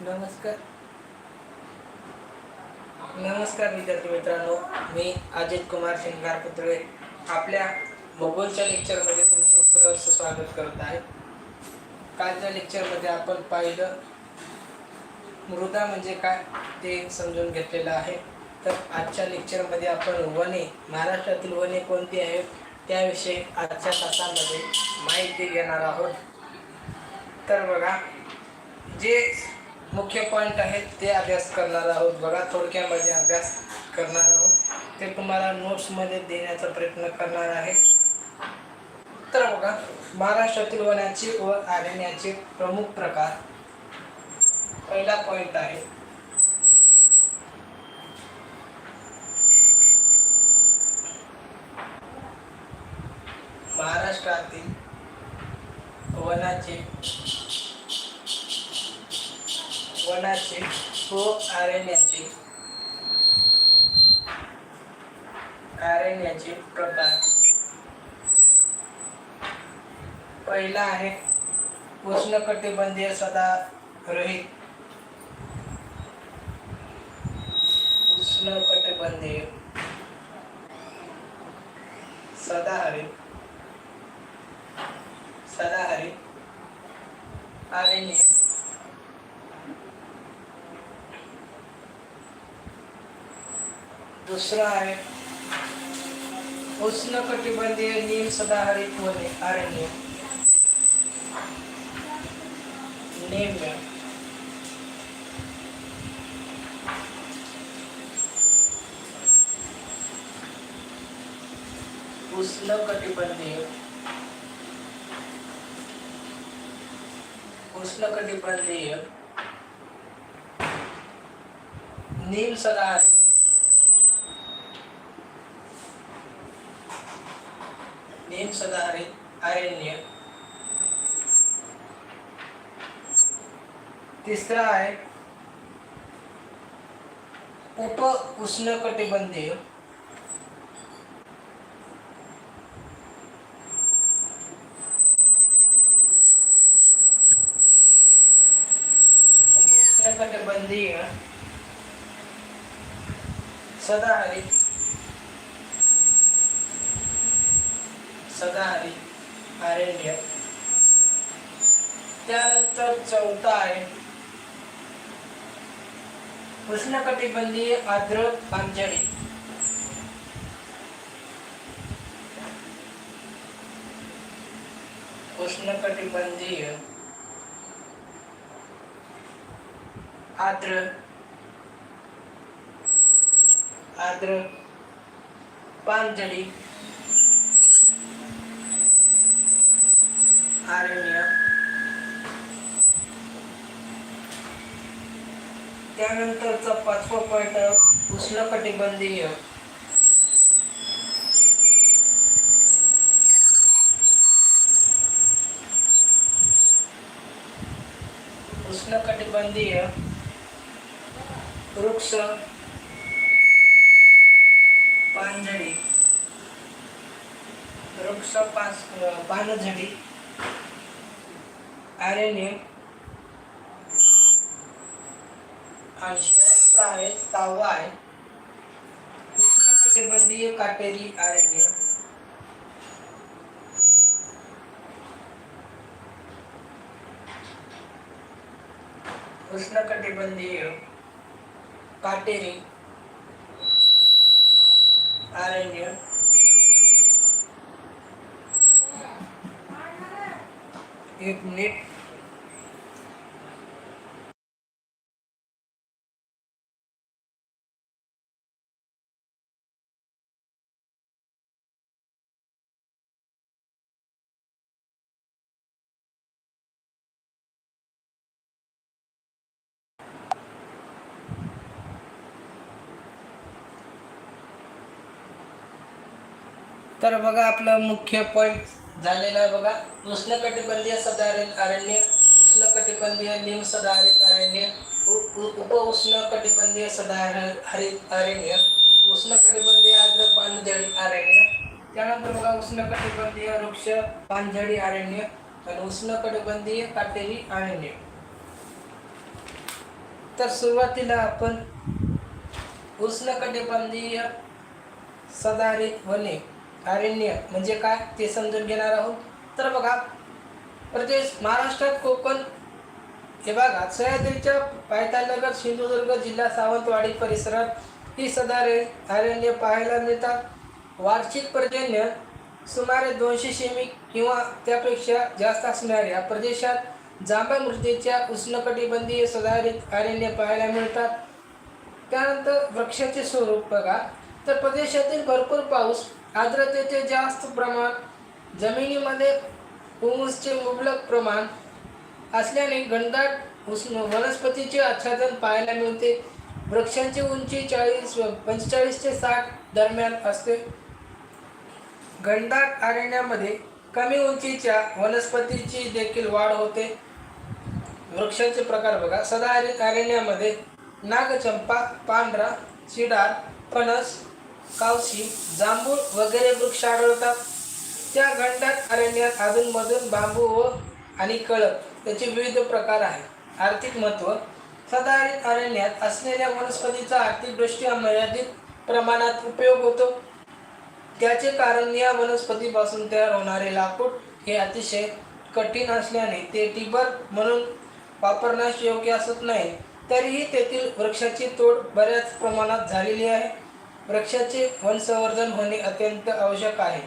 नमस्कार. नमस्कार विद्यार्थी मित्रांनो मी अजित कुमार शिंगार पुतळे. आपल्या भूगोलच्या लेक्चरमध्ये तुमचं सहर्ष स्वागत करत आहे. कालच्या लेक्चरमध्ये आपण पाहिलं मृदा म्हणजे काय ते समजून घेतलेलं आहे. तर आजच्या लेक्चरमध्ये आपण वने महाराष्ट्रातील वने कोणती आहेत त्याविषयी आजच्या तासामध्ये माहिती घेणार आहोत. तर बघा जे मुख्य पॉईंट आहेत ते अभ्यास करणार आहोत. बघा थोडक्यामध्ये अभ्यास करणार आहोत. ते तुम्हाला नोट्समध्ये देण्याचा प्रयत्न करणार आहे. तर बघा महाराष्ट्रातील वनाचे व अरण्याचे प्रमुख प्रकार. पहिला पॉईंट आहे. महाराष्ट्रातील वनाचे वनाचे व हो, अरण्याचे अरण्याचे प्रकार. पहिला आहे उष्णकटिबंधीय सदाहरित उष्णकटिबंधीय सदाहरित सदाहरित अरण्य दुसरं आहे उष्णकटिबंधीय नील सदाहरित वने अरण्य। नेम्य उष्णकटिबंधीय। उष्णकटिबंधीय। नील सदाहरित। नील सदाहरित अरण्य. तिसरा आहे उप उष्णकटिबंधीय उप उष्णकटिबंधीय सदाहरित सदाहरी अरण्य. त्यानंतर चौथा आहे. उष्णकटिबंधीय आर्द्र पांचळी उष्णकटिबंधीय आर्द्र. आर्द्र पांचळी अरण्य त्यानंतरचा पाचवा पॉईंट उष्णकटिबंधीय. उष्णकटिबंधीय. वृक्ष. पानझडी. वृक्ष पास पानझडी. अरण्य आणि शेवटचा आहे सहावा आहे. उष्णकटिबंधीय काटेरी अरण्य उष्णकटिबंधीय काटेरी आरण्य एक मिनिट. तर बघा आपलं मुख्य पॉईंट झालेला आहे बघा. उष्णकटिबंधीय सदाहरित अरण्य उष्णकटिबंधीय निम सदाहरित अरण्य उप उष्ण उप उष्णकटिबंधीय सदाहरित अरण्य उष्णकटिबंधीय आर्द्र पानझडी अरण्य त्यानंतर बघा उष्णकटिबंधीय वृक्ष पानझडी अरण्य आणि उष्णकटिबंधीय काटेरी अरण्य. तर सुरुवातीला आपण उष्णकटिबंधीय सदाहरित वने अरण्य म्हणजे काय ते समजून घेणार आहोत. तर बघा प्रदेश महाराष्ट्रात कोकण हे बघा सह्याद्रीच्या पायथानगर सिंधुदुर्ग जिल्हा सावंतवाडी परिसरात ही सदारे अरण्य पाहायला मिळतात. वार्षिक पर्जन्य सुमारे दोनशे सेमी किंवा त्यापेक्षा जास्त असणाऱ्या प्रदेशात जांभ्या मृदेच्या उष्णकटिबंधीय सदाहरित अरण्य पाहायला मिळतात. त्यानंतर वृक्षाचे स्वरूप बघा. तर प्रदेशातील भरपूर पाऊस आर्द्रतेचे जास्त प्रमाण जमिनीमध्ये हुमुसचे मुबलक प्रमाण असल्याने घनदाट उष्ण वनस्पतीचे आच्छादन पाहायला मिळते. वृक्षांची उंची चाळीस व पंचेचाळीस ते साठ दरम्यान असते. घनदाट अरण्यामध्ये कमी उंचीच्या वनस्पतीची देखील वाढ होते. वृक्षांचे प्रकार बघा. सदाहरित अरण्यामध्ये नागचंपा पांढरा चिडार फणस कावशी जांभूळ वगैरे वृक्ष आढळतात. त्या घंटात अरण्यात अधूनमधून बांबू व आणि कळप याचे विविध प्रकार आहेत. आर्थिक महत्त्व सदाहरित अरण्यात असलेल्या वनस्पतीचा आर्थिकदृष्ट्या मर्यादित प्रमाणात उपयोग होतो. त्याचे कारण या वनस्पतीपासून तयार होणारे लाकूड हे अतिशय कठीण असल्याने ते टिबर म्हणून वापरण्यास योग्य असत नाही. तरीही तेथील वृक्षाची तोड बऱ्याच प्रमाणात झालेली आहे. वृक्षाचे वनसंवर्धन होणे अत्यंत आवश्यक आहे.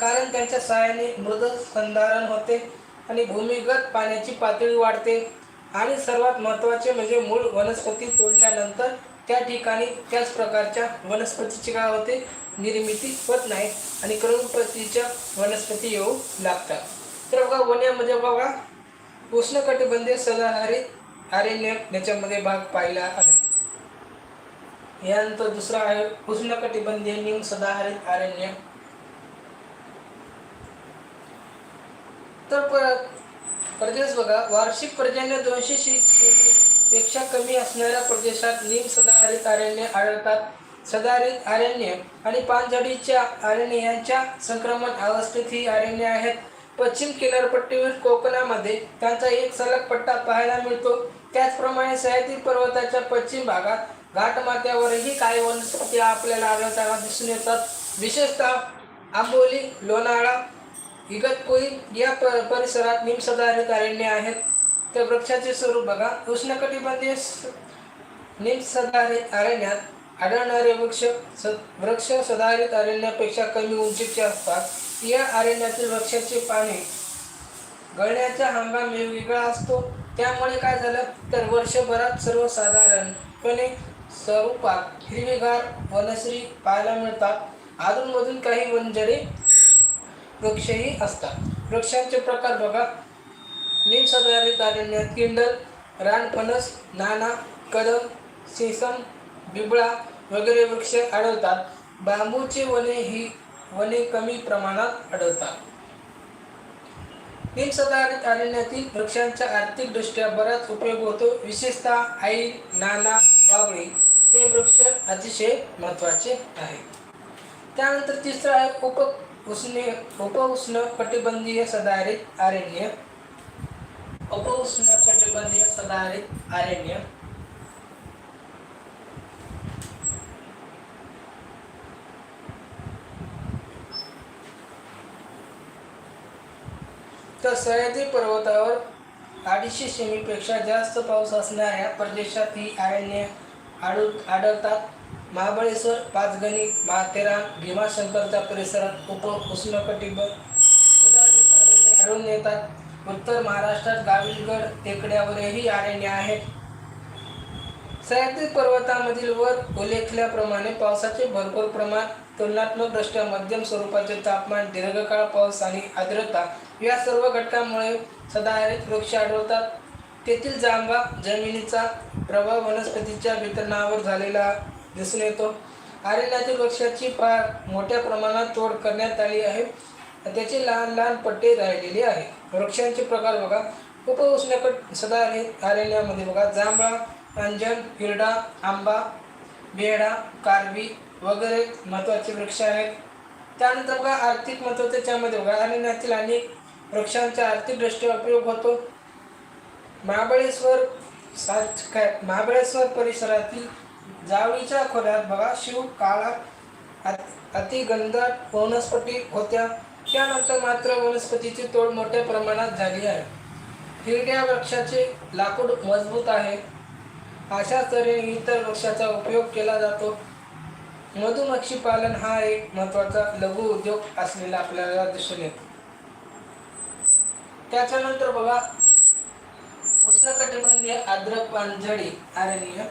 कारण त्यांच्या सहाय्याने मृद संधारण होते आणि भूमिगत पाण्याची पातळी वाढते. आणि सर्वात महत्त्वाचे म्हणजे मूळ वनस्पती तोडल्यानंतर त्या ठिकाणी त्याच प्रकारच्या वनस्पतीची काय होते? निर्मिती होत नाही आणि क्रमप्रतीच्या वनस्पती येऊ लागतात. तर बघा वन्यामध्ये बघा. उष्णकटिबंधीय सदाहरित आरण्य याच्यामध्ये भाग पाहिला आहे. यानंतर दुसरा आहे. उष्णकटिबंधीय निम सदाहरित अरण्य तर प्रदेश बघा. वार्षिक पर्जन्य दोनशे पेक्षा कमी असणाऱ्या प्रदेशात निम सदाहरित अरण्य आढळतात. सदाहरित अरण्य आणि पानझडीच्या अरण्य यांच्या संक्रमण अवस्थेत ही अरण्य आहेत. पश्चिम किनारपट्टीवर कोकणामध्ये त्यांचा एक सलग पट्टा पाहायला मिळतो. त्याचप्रमाणे सह्याद्री पर्वताच्या पश्चिम भागात घाटमाथ्यावरही काही वनस्पती आपल्याला आढळताना दिसून येतात. विशेषतः आंबोली लोणाळा इगतपुरी या पर परिसरात निमसदारित अरण्य आहेत. त्या वृक्षाचे स्वरूप बघा. उष्णकटिबंधीय स- अरण्यात आढळणारे वृक्ष स वृक्ष सदाहरित अरण्यापेक्षा कमी उंचीचे असतात. या अरण्यातील वृक्षाचे पाने गळण्याचा हंगाम वेगवेगळा असतो. त्यामुळे काय झालं? तर वर्षभरात सर्वसाधारणपणे स्वरूपात हिरवेगार वनश्री पाहायला मिळतात. अधूनमधून काही वंजरे वृक्षही असतात. वृक्षांचे प्रकार बघा. निमसदाहरित अरण्यात किंडल रानफणस नाना कदम सेसम बिबळा वगैरे वृक्ष आढळतात. बांबूचे वने ही वने कमी प्रमाणात आढळतात. निमसदाहरित अरण्यातील वृक्षांचा आर्थिकदृष्ट्या बराच उपयोग होतो. विशेषतः आई नाना वावळी. ते वृक्ष अतिशय महत्त्वाचे आहे. त्यानंतर तिसरं आहे उप उष्णे उपउष्ण कटिबंधीय सदाहरित अरण्य उपउष्ण कटिबंधीय सदाहरित अरण्य तर सह्याद्री पर्वतावर अडीचशे सेमीपेक्षा जास्त पाऊस असणाऱ्या प्रदेशात ही अरण्य आढळ आढळतात. महाबळेश्वर पाचगणी माथेरान भीमाशंकरच्या परिसरात उप उष्णकटिबंध आढळून येतात. उत्तर महाराष्ट्रात गाविलगड टेकड्यावरही अरण्ये आहेत सह्याद्री पर्वतामधील वर उल्लेखल्याप्रमाणे पावसाचे भरपूर प्रमाण तुलनात्मकदृष्ट्या मध्यम स्वरूपाचे तापमान दीर्घकाळ पाऊस आणि आर्द्रता या सर्व घटकांमुळे सदाहरित वृक्ष आढळतात. तेथील जांभा जमिनीचा प्रभाव वनस्पतीच्या वितरणावर झालेला दिसून येतो. आरण्यातील वृक्षाची फार मोठ्या प्रमाणात तोड करण्यात आली आहे. त्याचे लहान लहान पट्टे राहिलेले आहे वृक्षांचे प्रकार बघा. उपउष्णकट सदाहरित अरण्यामध्ये बघा. जांभळा अंजन हिरडा आंबा बेडा कारवी वगैरे महत्त्वाचे वृक्ष आहेत. त्यानंतर बघा आर्थिक महत्त्व त्याच्यामध्ये बघा. अरण्यातील अनेक वृक्षांचा आर्थिकदृष्ट्या उपयोग होतो. महाबळेश्वर काय महाबळेश्वर परिसरातील जावळीच्या खोऱ्यात बघा शिव काळात अतिगंधात वनस्पती होत्या. त्यानंतर मात्र वनस्पतीची तोड मोठ्या प्रमाणात झाली आहे. हिरड्या वृक्षाचे लाकूड मजबूत आहे. अशा तऱ्हेने इतर वृक्षाचा उपयोग केला जातो. मधुमक्षी पालन हा एक महत्त्वाचा लघु उद्योग असलेला आपल्याला दिसून येतो. त्याच्यानंतर बघा उष्णकटिबंधीय आर्द्र पानझडी अरण्य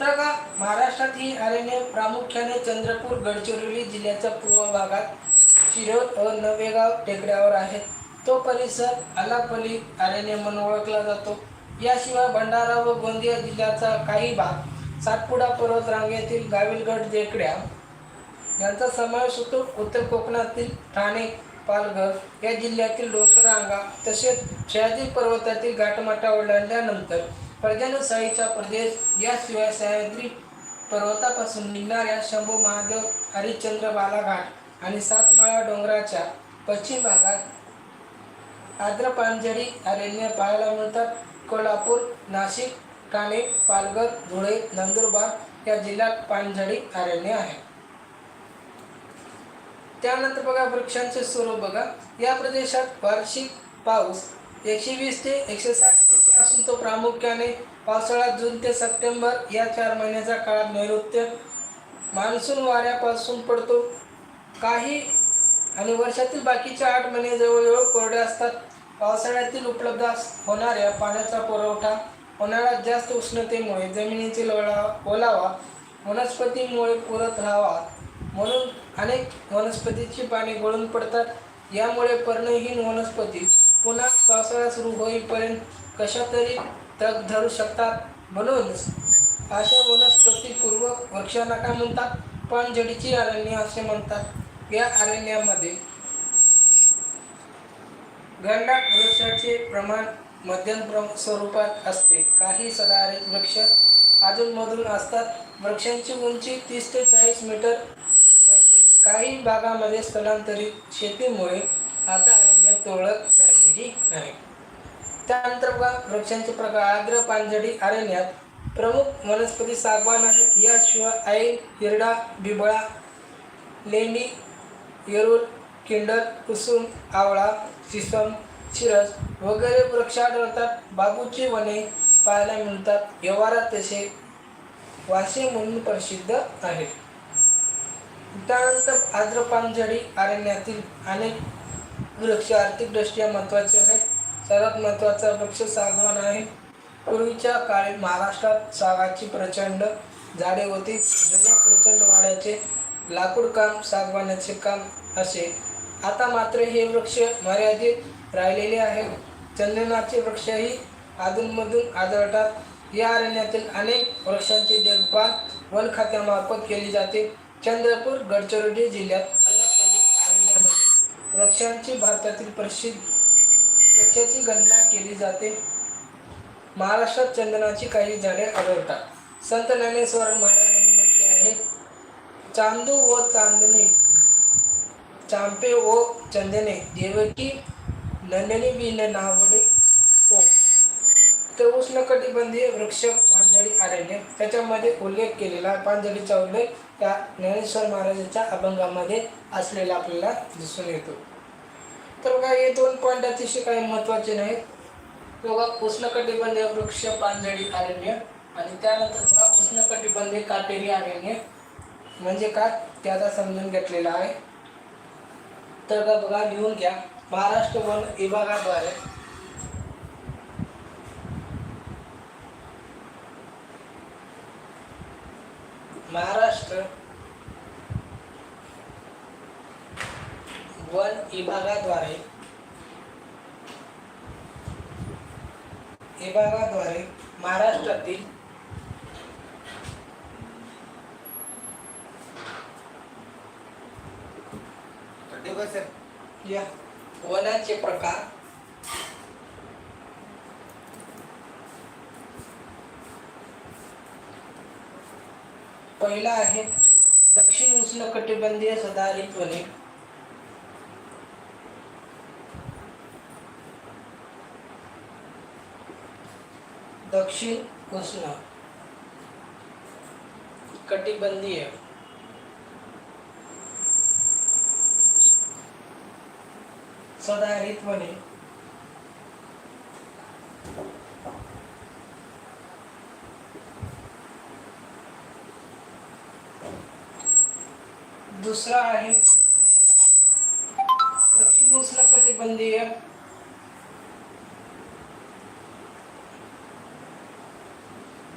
तर का महाराष्ट्रात ही अरण्य प्रामुख्याने चंद्रपूर गडचिरोली जिल्ह्याच्या पूर्व भागात शिरोद व नवेगाव टेकड्यावर आहे. तो परिसर अलापली अरण्य म्हणून ओळखला जातो. याशिवाय भंडारा व गोंदिया जिल्ह्याचा काही भाग सातपुडा पर्वत रांगेतील गाविलगड टेकड्या यांचा समावेश होतो. उत्तर कोकणातील ठाणे पालघर या जिल्ह्यातील डोंगररांगा तसेच सह्याद्री पर्वतातील घाटमाटा ओलांडल्यानंतर पर्जन्यसाईचा प्रदेश याशिवाय सह्याद्री पर्वतापासून निघणाऱ्या शंभू महादेव हरिश्चंद्र बालाघाट आणि सातमाळा डोंगराच्या पश्चिम भागात आर्द्र पानझडी अरण्य पाहायला मिळतात. कोल्हापूर नाशिक ठाणे पालघर धुळे नंदुरबार या जिल्ह्यात पानझडी अरण्य आहे. त्यानंतर बघा वृक्षांचे स्वरूप बघा. या प्रदेशात वार्षिक पाऊस एकशे वीस ते एकशे साठ मिली असून तो प्रामुख्याने पावसाळ्यात जून ते सप्टेंबर या चार महिन्याच्या काळात नैऋत्य मान्सून वाऱ्यापासून पडतो. काही आणि वर्षातील बाकीचे आठ महिने जवळजवळ कोरडे असतात. पावसाळ्यातील उपलब्ध अस- होणाऱ्या पाण्याचा पुरवठा उन्हाळ्यात जास्त उष्णतेमुळे जमिनीतील ओला ओलावा वनस्पतीमुळे पुरत राहावा. म्हणून अनेक वनस्पतीची पाने गळून पडतात. यामुळे पर्णहीन वनस्पती पुन्हा पावसाळा सुरू होईपर्यंत कशा तरी तग धरू शकतात. म्हणून अशा वनस्पती पूर्व वृक्षांना काय म्हणतात? पानझडीची अरण्य असे म्हणतात. या अरण्यामध्ये घनदाट वृक्षाचे प्रमाण मध्यम स्वरूपात असते. काही सदाहरित वृक्ष अधूनमधून असतात. वृक्षांची उंची तीस ते चाळीस मीटर काही भागामध्ये स्थलांतरित शेतीमुळे आता अरण्यात ओळख झालेली आहे. त्यानंतर बघा वृक्षांचे प्रकार. आर्द्र पानझडी अरण्यात प्रमुख वनस्पती सागवान आहेत. याशिवाय ऐन हिरडा बिबळा लेंडी येरूळ किंडल कुसुम आवळा सिसम शिरस वगैरे वृक्ष आढळतात. बाबूची वने पाहायला मिळतात. व्यवहारात तसे वाशी म्हणून प्रसिद्ध आहेत. त्यानंतर आर्द्र पानझडी अरण्यातील अनेक वृक्ष आर्थिकदृष्ट्या महत्त्वाचे आहेत. सर्वात महत्त्वाचा वृक्ष सागवान आहे. पूर्वीच्या काळी महाराष्ट्रात सागाची प्रचंड झाडे होती. जुन्या प्रचंड वाड्याचे लाकूड काम सागवानाचे काम असे. आता मात्र हे वृक्ष मर्यादित राहिलेले आहेत चंदनाचे वृक्षही अधूनमधून आढळतात. या अरण्यातील अनेक वृक्षांची देखभाल वन खात्यामार्फत केली जाते. चंद्रपूर गडचिरोली जिल्ह्यात अरण्यामध्ये वृक्षांची भारतातील प्रसिद्ध वृक्षाची गणना केली जाते. महाराष्ट्रात चंदनाची काही झाडे आढळतात. संत ज्ञानेश्वर महाराजांनी म्हटले आहे चांदू व चांदणी चांपे व चंदने देवकी नंदनी बिन नावडे ओ तर उष्णकटिबंधीय वृक्ष पांजळी आरण्य त्याच्यामध्ये उल्लेख केलेला पांजळीचा उल्लेख त्या ज्ञानेश्वर महाराजांच्या अभंगामध्ये असलेला आपल्याला दिसून येतो. तर बघा हे दोन पॉईंट अतिशय काही महत्त्वाचे नाहीत. बघा उष्णकटिबंधीय वृक्ष पानझडी अरण्य आणि त्यानंतर बघा उष्णकटिबंधीय काटेरी अरण्य म्हणजे काय? त्याचा समजून घेतलेला आहे. तर बघा लिहून घ्या. महाराष्ट्र वन विभागाद्वारे महाराष्ट्र वन विभागाद्वारे विभागाद्वारे महाराष्ट्रातील या वनाचे प्रकार पहिला आहे दक्षिण उष्णकटिबंधीय सदाहरित वने. दक्षिण उष्ण कटिबंधीय. सदाहरित वने. दुसरा आहे दक्षिण उष्ण कटिबंधीय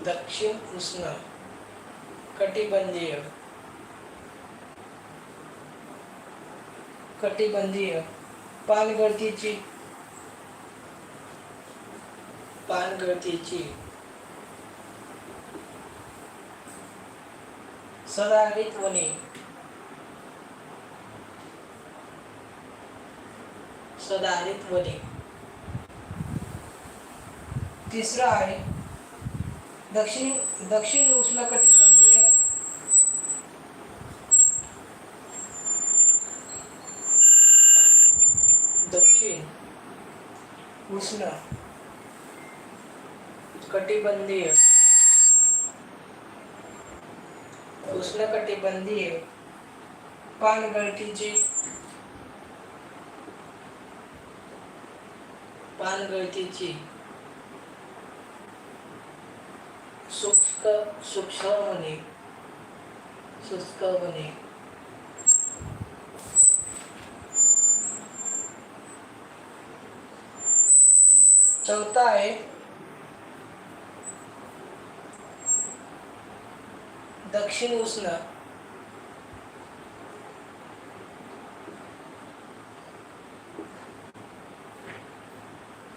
दक्षिण उष्ण कटिबंधीय. कटिबंधीय. पानगळतीची पानगळतीची. सदाहरित होणे. सदाहरित होणे. तिसरा आहे दक्षिण दक्षिण उष्णकटिबंधीय दक्षिण उष्ण कटिबंधीय उष्णकटिबंधीय पानगळतीची पानगळतीची शुष्क शुष्क वने शुष्क वने चौथा आहे दक्षिण उष्ण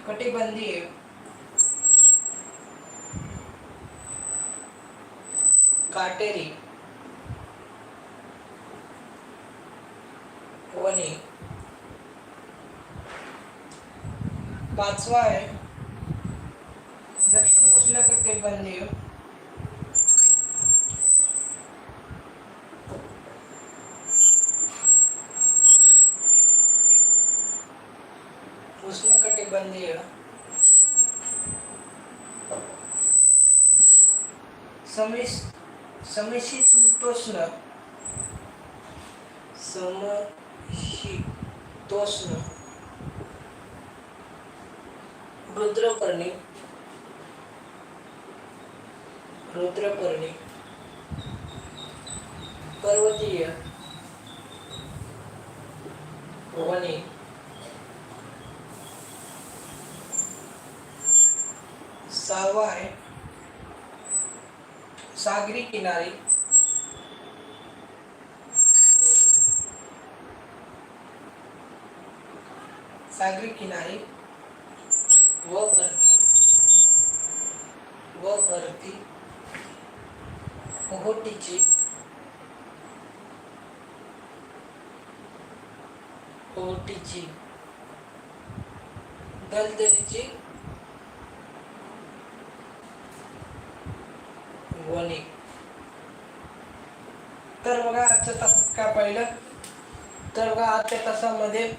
कटिबंधीय काटेरी वने. पाचवा आहे दक्षिण उष्ण कटिबंधीय उष्ण कटिबंधीय समिश समशीतोष्ण समशीतोष्ण रुद्रपर्णी रुद्रपर्णी पर्वतीय. वने. सहावा आहे सागरी किनारी. सागरी किनारी व ओहोटीची दलदलीची. वणी. तर बघा आजच्या तासात काय पाहिलं? तर बघा आजच्या तासामध्ये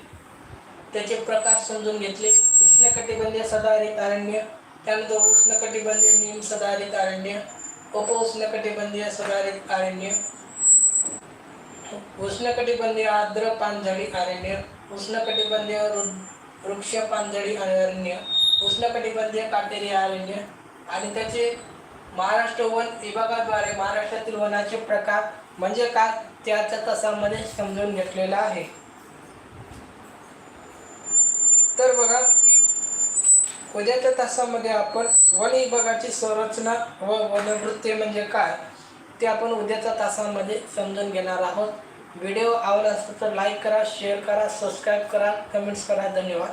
त्याचे प्रकार समजून घेतले. उष्णकटिबंधीय सदाहरित अरण्य त्यानंतर उष्णकटिबंधीय निम सदाहरित अरण्य उप उष्णकटिबंधीय सदाहरित अरण्य उष्णकटिबंधीय आर्द्र पानझडी अरण्य उष्णकटिबंधीय वृक्ष पानझडी अरण्य उष्णकटिबंधीय काटेरी अरण्य आणि त्याचे महाराष्ट्र वन विभागाद्वारे महाराष्ट्रातील वनाचे प्रकार म्हणजे काय त्याच्या तासामध्ये समजून घेतलेला आहे. तर बघा उद्याच्या तासामध्ये आपण वन विभागाची संरचना व वनवृत्ती म्हणजे काय ते आपण उद्याच्या तासामध्ये समजून घेणार आहोत. व्हिडिओ आवडला असेल तर लाईक करा शेअर करा सबस्क्राईब करा कमेंट्स करा. धन्यवाद.